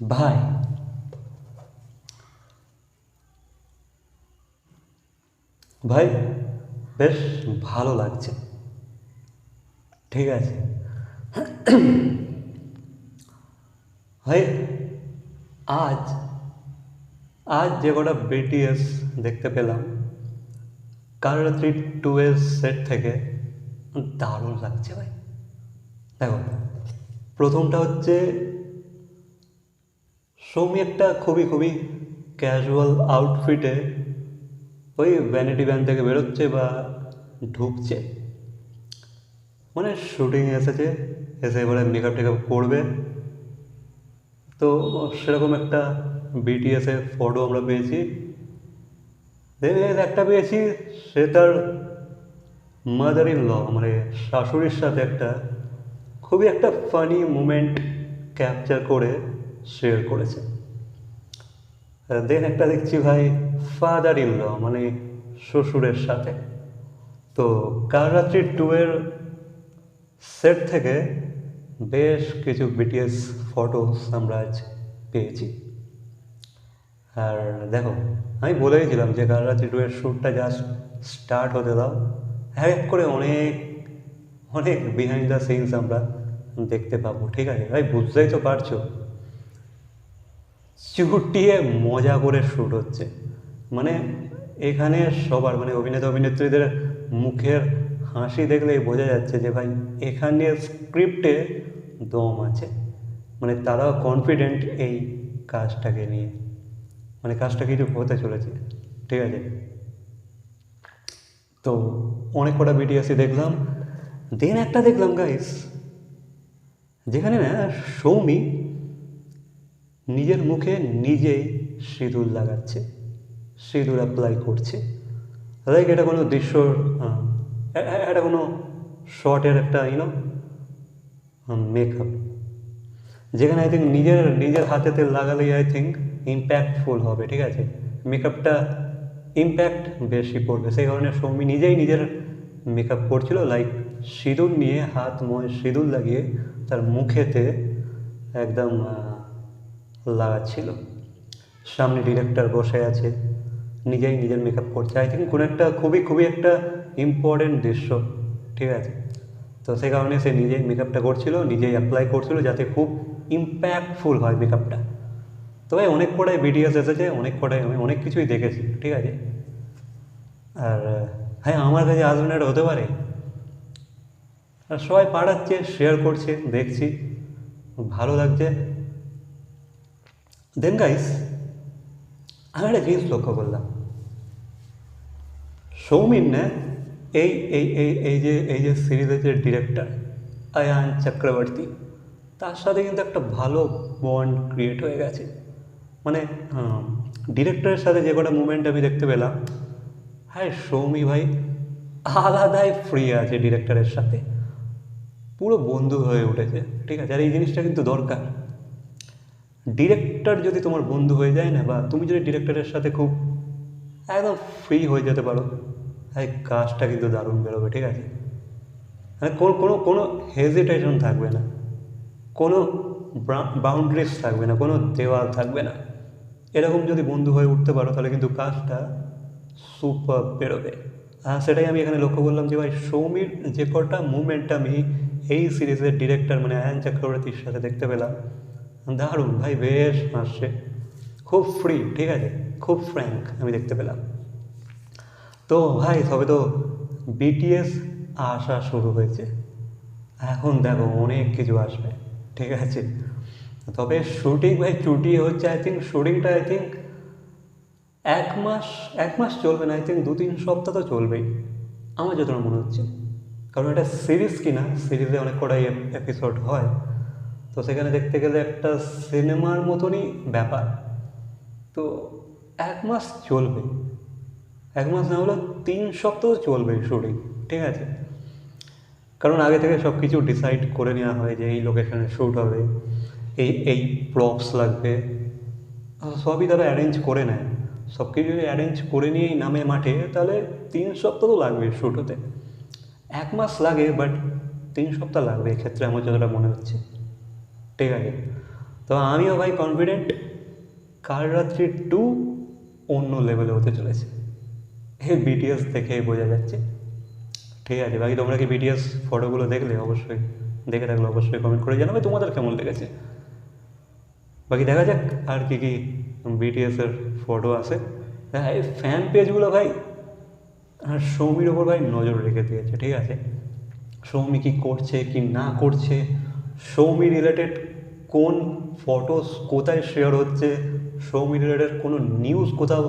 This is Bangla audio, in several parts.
ভাই। ভাই, বেশ ভালো লাগছে। ঠিক আছে। ভাই, আজ আজ যে কটা বিটিএস দেখতে পেলাম কালরাত্রি টু এর সেট থেকে দারুণ লাগছে ভাই। দেখো, প্রথমটা হচ্ছে সৌমি একটা খুবই খুবই ক্যাজুয়াল আউটফিটে ওই ভ্যানিটি ভ্যান থেকে বেরোচ্ছে বা ঢুকছে। মানে শুটিং এসেছে, এসে এবারে মেকআপ টেকআপ করবে তো সেরকম একটা বিটিএসের ফটো আমরা পেয়েছি। দেন একটা পেয়েছি, সে তার মাদার ইন ল মানে শাশুড়ির সাথে একটা খুবই একটা ফানি মুমেন্ট ক্যাপচার করে শেয়ার করেছে দেন একটা দেখছি ভাই ফাদার ইন ল মানে শ্বশুরের সাথে। তো কাল রাত্রি টু এর সেট থেকে বেশ কিছু বিটিএস ফটোস আমরা আজ পেয়েছি। আর দেখো, আমি বলেইছিলাম যে কাল রাত্রি টু এর শ্যুটটা জাস্ট স্টার্ট হতে দাও। এক এক করে অনেক অনেক বিহাইন্ড দ্য সিনস আমরা দেখতে পাবো, ঠিক আছে? ভাই, বুঝতেই তো পারছ। চুটিয়ে মজা করে শ্যুট হচ্ছে। মানে এখানে সবার মানে অভিনেতা, অভিনেত্রীদের মুখের হাসি দেখলেই বোঝা যাচ্ছে যে ভাই, এখানে স্ক্রিপ্টে দম আছে। মানে তারাও কনফিডেন্ট এই কাজটাকে নিয়ে। মানে কাজটা কিছু হতে চলেছে। ঠিক আছে? তো অনেক কটা বিটিএসি দেখলাম। দেন একটা দেখলাম গাইস যেখানে না, সৌমি নিজের মুখে নিজেই সিঁদুর লাগাচ্ছে, সিঁদুর অ্যাপ্লাই করছে। লাইক এটা কোনো দৃশ্য এটা কোনো শর্টের একটা ইউনো মেকআপ যেখানে আই থিঙ্ক নিজের নিজের হাতেতে লাগালেই আই থিঙ্ক ইম্প্যাক্টফুল হবে, ঠিক আছে? মেকআপটা ইম্প্যাক্ট বেশি পড়বে। সেই কারণে সৌমি নিজেই নিজের মেকআপ করছিল লাইক সিঁদুর নিয়ে হাত ময় সিঁদুর লাগিয়ে তার মুখেতে একদম লাগাচ্ছিল সামনে ডিরেক্টর বসে আছে। নিজেই নিজের মেকআপ করছে। আই থিঙ্ক কোনো একটা খুবই খুবই একটা ইম্পর্টেন্ট দৃশ্য, ঠিক আছে? তো সেই কারণে সে নিজেই মেকআপটা করছিল, নিজেই অ্যাপ্লাই করছিল যাতে খুব ইম্প্যাক্টফুল হয় মেকআপটা তবে অনেক কটাই ভিডিওস এসেছে, অনেক কটাই আমি অনেক কিছুই দেখেছি, ঠিক আছে? আর হ্যাঁ আমার কাছে আসবেন না এটা হতে পারে। আর সবাই পাঠাচ্ছে শেয়ার করছে, দেখছি। ভালো লাগছে। দেন গাইস আমি একটা জিনিস লক্ষ্য করলাম সৌমিন না এই এই এই এই যে এই যে সিরিজের যে ডিরেক্টর আয়ান চক্রবর্তী তার সাথে কিন্তু একটা ভালো বন্ড ক্রিয়েট হয়ে গেছে। মানে ডিরেক্টরের সাথে যে কটা মুভমেন্ট আমি দেখতে পেলাম হ্যাঁ সৌমি ভাই, আলাদাই ফ্রি আছে ডিরেক্টরের সাথে। পুরো বন্ধু হয়ে উঠেছে, ঠিক আছে? আর এই জিনিসটা কিন্তু দরকার। ডিরেক্টর যদি তোমার বন্ধু হয়ে যায় না, বা তুমি যদি ডিরেক্টরের সাথে খুব একদম ফ্রি হয়ে যেতে পারো, এই কাজটা কিন্তু দারুণ বেরোবে, ঠিক আছে? মানে কোনো কোনো কোনো হেজিটেশন থাকবে না। কোনো বাউন্ডারিজ থাকবে না, কোনো দেওয়াল থাকবে না। এরকম যদি বন্ধু হয়ে উঠতে পারো, তাহলে কিন্তু কাজটা সুপার বেরোবে। আর সেটাই আমি এখানে লক্ষ্য করলাম যে ভাই, সৌমির যে কটা মুভমেন্ট আমি এই সিরিজের ডিরেক্টর মানে আয়ন চক্রবর্তীর সাথে দেখতে পেলাম দারুণ, ভাই বেশ হাসছে খুব ফ্রি ঠিক আছে? খুব ফ্র্যাঙ্ক আমি দেখতে পেলাম। তো ভাই, তবে তো বিটিএস আসা শুরু হয়েছে। এখন দেখো অনেক কিছু আসবে, ঠিক আছে? তবে শুটিং ভাই ছুটি হচ্ছে আই থিঙ্ক শুটিংটা আই থিঙ্ক এক মাস এক মাস চলবে না আই থিঙ্ক দু তিন সপ্তাহ তো চলবেই। আমার যতটা মনে হচ্ছে। কারণ এটা সিরিজ কিনা সিরিজে অনেক কটাই এপিসোড হয়। তো সেখানে দেখতে গেলে একটা সিনেমার মতনই ব্যাপার। তো এক মাস চলবে। এক মাস না হলেও তিন সপ্তাহ চলবে শুটিং ঠিক আছে? কারণ আগে থেকে সব কিছু ডিসাইড করে নেওয়া হয় যে এই লোকেশানে শ্যুট হবে, এই এই প্রপস লাগবে। সবই তারা অ্যারেঞ্জ করে নেয়। সব কিছু যদি অ্যারেঞ্জ করে নিয়েই নামে মাঠে, তাহলে তিন সপ্তাহ তো লাগবে শ্যুট হতে। এক মাস লাগে বাট তিন সপ্তাহ লাগবে, এক্ষেত্রে আমার যতটা মনে হচ্ছে। ঠিক আছে তো আমিও ভাই কনফিডেন্ট কাল রাত্রি টু অন্য লেভেলে হতে চলেছে। এই বিটিএস দেখে বোঝা যাচ্ছে। ঠিক আছে বাকি তোমরা কি বিটিএস ফটোগুলো দেখলে? অবশ্যই দেখে থাকলে অবশ্যই কমেন্ট করে জানাবে, তোমাদের কেমন লেগেছে? বাকি দেখা যাক আর কি কি বিটিএসের ফটো আছে হ্যাঁ এই ফ্যান পেজগুলো ভাই, আর সৌমির ওপর ভাই নজর রেখে দিয়েছে, ঠিক আছে? সৌমি কি করছে, কি না করছে? সৌমি রিলেটেড কোন ফটোস কোথায় শেয়ার হচ্ছে? সৌমি রিলেটেড কোনো নিউজ কোথাও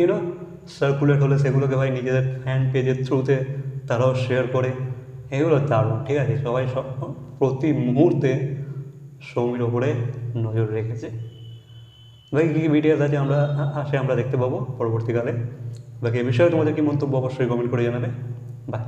ইউনো সার্কুলেট হলে সেগুলোকে ভাই নিজেদের ফ্যান পেজের থ্রুতে তারাও শেয়ার করে। এগুলো দারুণ, ঠিক আছে? সবাই সব প্রতি মুহূর্তে সৌমির ওপরে নজর রেখেছে। ভাই কী কী ভিডিওস আছে আমরা আসে আমরা দেখতে পাবো পরবর্তীকালে। বাকি এ বিষয়ে তোমাদের কি মন্তব্য অবশ্যই কমেন্ট করে জানাবে। বাই